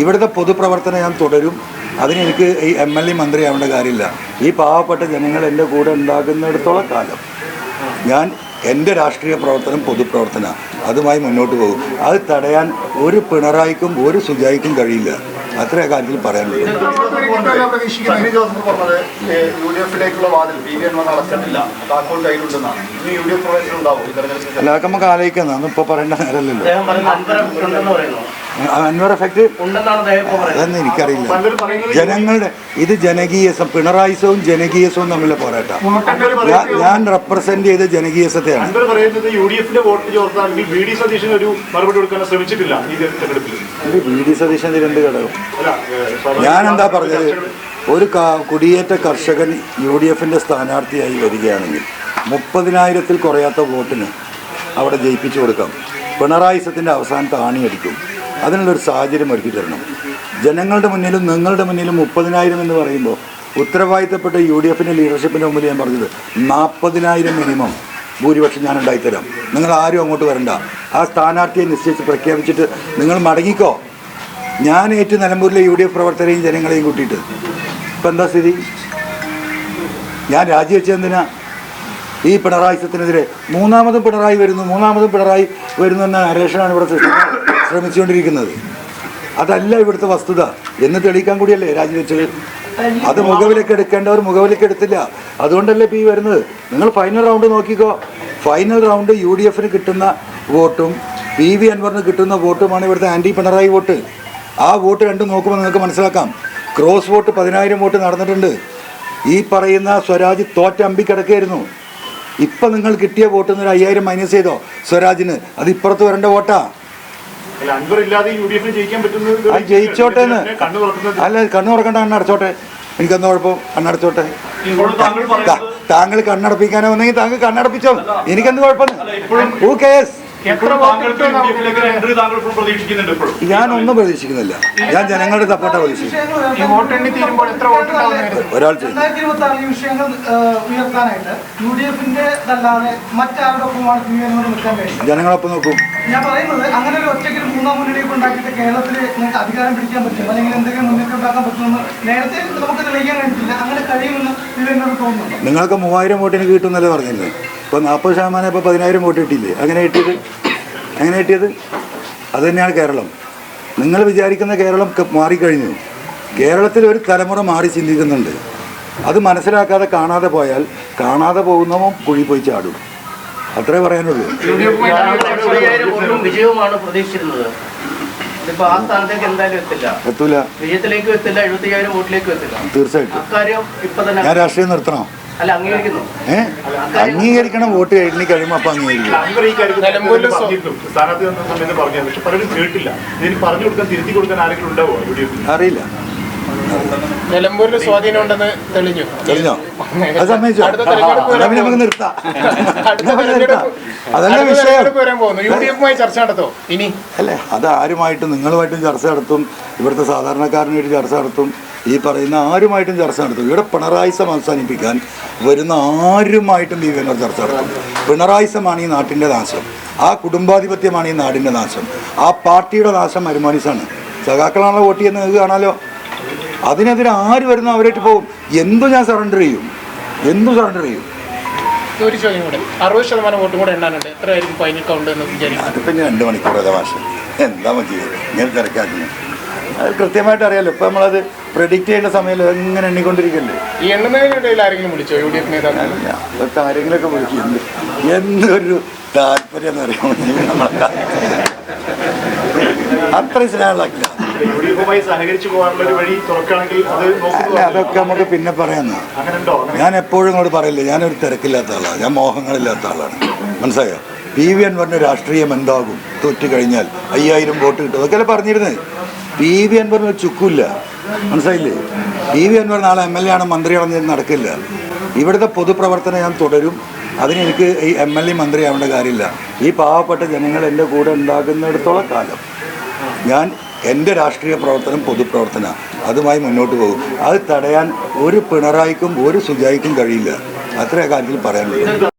ഇവിടുത്തെ പൊതുപ്രവർത്തനം ഞാൻ തുടരും. അതിന് എനിക്ക് ഈ എം എൽ എ മന്ത്രി ആവേണ്ട കാര്യമില്ല. ഈ പാവപ്പെട്ട ജനങ്ങൾ എന്റെ കൂടെ ഉണ്ടാകുന്നിടത്തോളം കാലം ഞാൻ എന്റെ രാഷ്ട്രീയ പ്രവർത്തനം പൊതുപ്രവർത്തന അതുമായി മുന്നോട്ട് പോകും. അത് തടയാൻ ഒരു പിണറായിക്കും ഒരു സുജായിക്കും കഴിയില്ല. അത്രേ കാര്യത്തിൽ പറയാനുള്ളൂ. അല്ല നമുക്ക് ആലോചിക്കാം. അതൊന്നും ഇപ്പോൾ പറയേണ്ട നേരമല്ലല്ലോ. അൻവർ എഫക്റ്റ് അതൊന്നും എനിക്കറിയില്ല. ജനങ്ങളുടെ ഇത് ജനകീയസം പിണറായിസവും ജനകീയസവും തമ്മിലെ പോരാട്ടം. ഞാൻ റെപ്രസെന്റ് ചെയ്ത ജനകീയസത്തെയാണ്. ഡി വി ഡി സതീശൻ രണ്ട് ഘടകം ഞാൻ എന്താ പറഞ്ഞത്? ഒരു കുടിയേറ്റ കർഷകൻ യു ഡി എഫിന്റെ സ്ഥാനാർത്ഥിയായി വരികയാണെങ്കിൽ മുപ്പതിനായിരത്തിൽ കുറയാത്ത വോട്ടിന് അവിടെ ജയിപ്പിച്ചു കൊടുക്കാം. പിണറായിസത്തിന്റെ അവസാനത്തെ ആണിയടിക്കും. അതിനുള്ളൊരു സാഹചര്യം ഒരുക്കി തരണം. ജനങ്ങളുടെ മുന്നിലും നിങ്ങളുടെ മുന്നിലും മുപ്പതിനായിരം എന്ന് പറയുമ്പോൾ ഉത്തരവാദിത്തപ്പെട്ട യു ഡി എഫിന്റെ ലീഡർഷിപ്പിന്റെ മുമ്പിൽ ഞാൻ പറഞ്ഞത് നാൽപ്പതിനായിരം മിനിമം ഭൂരിപക്ഷം ഞാൻ ഉണ്ടായിത്തരാം. നിങ്ങൾ ആരും അങ്ങോട്ട് വരണ്ട. ആ സ്ഥാനാർത്ഥിയെ നിശ്ചയിച്ച് പ്രഖ്യാപിച്ചിട്ട് നിങ്ങൾ മടങ്ങിക്കോ. ഞാൻ ഏറ്റവും നിലമ്പൂരിലെ യു ഡി എഫ് പ്രവർത്തകരെയും ജനങ്ങളെയും കൂട്ടിയിട്ട്. ഇപ്പം എന്താ സ്ഥിതി? ഞാൻ രാജിവെച്ചെന്തിനാ ഈ പിണറായി സത്തിനെതിരെ മൂന്നാമതും പിണറായി വരുന്നു മൂന്നാമതും പിണറായി വരുന്നു എന്ന നരേഷനാണ് ഇവിടെ സൃഷ്ടിക്കാൻ ശ്രമിച്ചുകൊണ്ടിരിക്കുന്നത് അതല്ല ഇവിടുത്തെ വസ്തുത. എന്ന് തെളിയിക്കാൻ കൂടിയല്ലേ രാജിവെച്ചത് അത് മുഖവിലേക്ക് എടുക്കേണ്ടവർ മുഖവിലേക്ക് എടുത്തില്ല. അതുകൊണ്ടല്ലേ ഇപ്പോൾ ഈ വരുന്നത്? നിങ്ങൾ ഫൈനൽ റൗണ്ട് നോക്കിക്കോ. ഫൈനൽ റൗണ്ട് യു ഡി എഫിന് കിട്ടുന്ന വോട്ടും പി വി അൻവറിന് കിട്ടുന്ന വോട്ടുമാണ് ഇവിടുത്തെ ആന്റി പിണറായി വോട്ട്. ആ വോട്ട് രണ്ടും നോക്കുമ്പോൾ നിങ്ങൾക്ക് മനസ്സിലാക്കാം. ക്രോസ് വോട്ട് പതിനായിരം വോട്ട് നടന്നിട്ടുണ്ട്. ഈ പറയുന്ന സ്വരാജ് തോറ്റ കിടക്കുകയായിരുന്നു. ഇപ്പം നിങ്ങൾ കിട്ടിയ വോട്ട് ഒരു അയ്യായിരം മൈനസ് ചെയ്തോ സ്വരാജിന്? അത് ഇപ്പുറത്ത് വരേണ്ട വോട്ടാ. അത് ജയിച്ചോട്ടെ അല്ല കണ്ണു തുറക്കണ്ട കണ്ണടച്ചോട്ടെ എനിക്കെന്താ കുഴപ്പം? കണ്ണടച്ചോട്ടെ താങ്കൾ കണ്ണടപ്പിക്കാനോ വന്നെങ്കിൽ താങ്കൾ കണ്ണടപ്പിച്ചോ. എനിക്കെന്ത് കുഴപ്പം? ഹൂ കേസ് ഇപ്പോഴും ഞാനൊന്നും പ്രതീക്ഷിക്കുന്നില്ല. ഞാൻ ജനങ്ങളുടെ സപ്പോർട്ടാണ് പ്രതീക്ഷിക്കുന്നത് ഈ വോട്ടെണ്ണി തീരുമ്പോൾ എത്ര വോട്ടുണ്ടാവുന്നതായിരുന്നു ഒരാൾ ചെയ്തു രണ്ടായിരത്തി ഇരുപത്തി ആറിൽ ഈ വിഷയങ്ങൾ ഉയർത്താനായിട്ട് യു ഡി എഫിന്റെ അല്ലാതെ മറ്റാരുടെ ഒപ്പമാണ് പി എൻ നിൽക്കാൻ കഴിയും ജനങ്ങളൊപ്പം നോക്കും. ഞാൻ പറയുന്നത് അങ്ങനെ ഒരു ഒറ്റയ്ക്ക് ഒരു മൂന്നാം മുന്നണിയൊക്കെ ഉണ്ടാക്കിയിട്ട് കേരളത്തിൽ നിങ്ങൾക്ക് അധികാരം പിടിക്കാൻ പറ്റും അല്ലെങ്കിൽ എന്തെങ്കിലും മുന്നേറ്റം ഉണ്ടാക്കാൻ പറ്റുമെന്ന് നേരത്തെ നമുക്ക് തെളിയിക്കാൻ കഴിഞ്ഞിട്ടില്ല. അങ്ങനെ കഴിയുമെന്ന് പി എന്നോട് തോന്നുന്നുണ്ട്. നിങ്ങൾക്ക് മൂവായിരം വോട്ടിന് കിട്ടുമെന്നല്ലേ പറഞ്ഞില്ലേ? ഇപ്പോൾ നാൽപ്പത് ശതമാനം ഇപ്പോൾ പതിനായിരം വോട്ട് കിട്ടിയില്ലേ? അങ്ങനെ കിട്ടിയത്? അങ്ങനെ കിട്ടിയത്? അത് തന്നെയാണ് കേരളം. നിങ്ങൾ വിചാരിക്കുന്ന കേരളം മാറിക്കഴിഞ്ഞു. കേരളത്തിൽ ഒരു തലമുറ മാറി ചിന്തിക്കുന്നുണ്ട്. അത് മനസ്സിലാക്കാതെ കാണാതെ പോയാൽ കാണാതെ പോകുന്നവൻ കുഴി പോയി ചാടും. അത്രേ പറയാനുള്ളൂ. എഴുപതിനായിരം വോട്ടും വിജയവുമാണ് പ്രതീക്ഷിച്ചിരുന്നത്. ഇതിപ്പോ ആ സ്ഥാനത്തേക്ക് എന്തായാലും എത്തില്ല. എത്തൂല. വിജയത്തിലേക്ക് എത്തില്ല വോട്ടിലേക്ക് എത്തില്ല. തീർച്ചയായിട്ടും. അക്കാര്യം ഇപ്പൊ തന്നെ ഞാൻ രാഷ്ട്രീയം നിർത്തണോ? ഏ? അംഗീകരിക്കണം വോട്ട് എണ്ണി കഴിയുമ്പോൾ അപ്പൊ അംഗീകരിക്കും. അറിയില്ല. നിലമ്പൂരിൽ സ്വാധീനം ഉണ്ടെന്ന് തെളിഞ്ഞു. തെളിഞ്ഞോ? അത് സമ്മതിച്ചോ അടുത്ത തെരഞ്ഞെടുപ്പ് പിന്നെ നമുക്ക് നിർത്താം. അടുത്ത തെരഞ്ഞെടുപ്പ് അതല്ല അടുത്ത വിഷയം. തെരഞ്ഞെടുപ്പ് വരാൻ പോകുന്നു. യു ഡി എഫുമായി ചർച്ച നടത്തോ? ഇനി. അല്ലേ അത് ആരുമായിട്ടും നിങ്ങളുമായിട്ടും ചർച്ച നടത്തും. ഇവിടുത്തെ സാധാരണക്കാരനായിട്ട് ചർച്ച നടത്തും. ഈ പറയുന്ന ആരുമായിട്ടും ചർച്ച നടത്തും. ഇവിടെ പിണറായിസം അവസാനിപ്പിക്കാൻ വരുന്ന ആരുമായിട്ടും ബി വിനോദ് ചർച്ച നടത്തും. പിണറായിസമാണ് ഈ നാട്ടിന്റെ നാശം. ആ കുടുംബാധിപത്യമാണ് ഈ നാടിന്റെ നാശം. ആ പാർട്ടിയുടെ നാശം മരുമാനിസാണ് സഖാക്കളാണല്ലോ വോട്ട് ചെയ്യുന്നത്. നിങ്ങൾക്ക് കാണാലോ? അതിനെതിരെ ആര് വരുന്നോ? അവരായിട്ട് പോകും എന്തും ഞാൻ സറണ്ടർ ചെയ്യും. എന്തും സറണ്ടർ ചെയ്യും. ഒരു ചോദ്യം കൂടെ. അറുപത് ശതമാനം വോട്ടും കൂടെ എണ്ണാനുണ്ട്. എത്രയായിരിക്കും ഫൈനൽ കൗണ്ട് എന്ന് വിചാരിക്കുന്നു? അതിപ്പോൾ ഞാൻ രണ്ട് മണിക്കൂർ തമാശ എന്താ മതി? ഇങ്ങനെ അത് കൃത്യമായിട്ട് അറിയാലോ. ഇപ്പം നമ്മളത് പ്രെഡിക്റ്റ് ചെയ്യേണ്ട സമയത്ത് എങ്ങനെ എണ്ണിക്കൊണ്ടിരിക്കല്ലേ? ഈ എണ്ണുന്നതിനിടയിൽ ആരെങ്കിലും വിളിച്ചോ? യു ഡി എഫ് നേതാക്കൾ അല്ല അതൊക്കെ ആരെങ്കിലുമൊക്കെ വിളിക്കും. എന്ത് എന്തൊരു താല്പര്യം എന്ന് അറിയാമോ? നമ്മളെ അത്രയും സ്നേഹമുള്ള യു ഡി എഫുമായി സഹകരിച്ചു പോകാനുള്ള ഒരു വഴി തുറക്കുകയാണെങ്കിൽ അത് അല്ല അതൊക്കെ നമുക്ക് പിന്നെ പറയാം ഞാൻ എപ്പോഴും ഇങ്ങോട്ട് പറയില്ല. ഞാനൊരു തിരക്കില്ലാത്ത ആളാണ്. ഞാൻ മോഹങ്ങളില്ലാത്ത ആളാണ്. മനസ്സിലായോ? പി വി അൻവറിന്റെ രാഷ്ട്രീയം എന്താകും? തോറ്റു കഴിഞ്ഞാൽ അയ്യായിരം വോട്ട് കിട്ടും. അതൊക്കെ പറഞ്ഞിരുന്നത് പി വി അൻവറിന് പറഞ്ഞ ചുക്കില്ല മനസ്സിലായില്ലേ? പി വി അൻവർ നാളെ എം എൽ എ ആണ് മന്ത്രിയാണെന്ന് നടക്കില്ല. ഇവിടുത്തെ പൊതുപ്രവർത്തനം ഞാൻ തുടരും. അതിന് എനിക്ക് ഈ എം എൽ എ മന്ത്രിയാവേണ്ട കാര്യമില്ല. ഈ പാവപ്പെട്ട ജനങ്ങൾ എന്റെ കൂടെ ഉണ്ടാകുന്നിടത്തോളം കാലം. ഞാൻ എന്റെ രാഷ്ട്രീയ പ്രവർത്തനം പൊതുപ്രവർത്തന അതുമായി മുന്നോട്ട് പോകും. അത് തടയാൻ ഒരു പിണറായിക്കും ഒരു സുജായിക്കും കഴിയില്ല. അത്രേ കാര്യത്തിൽ പറയാനുള്ളൂ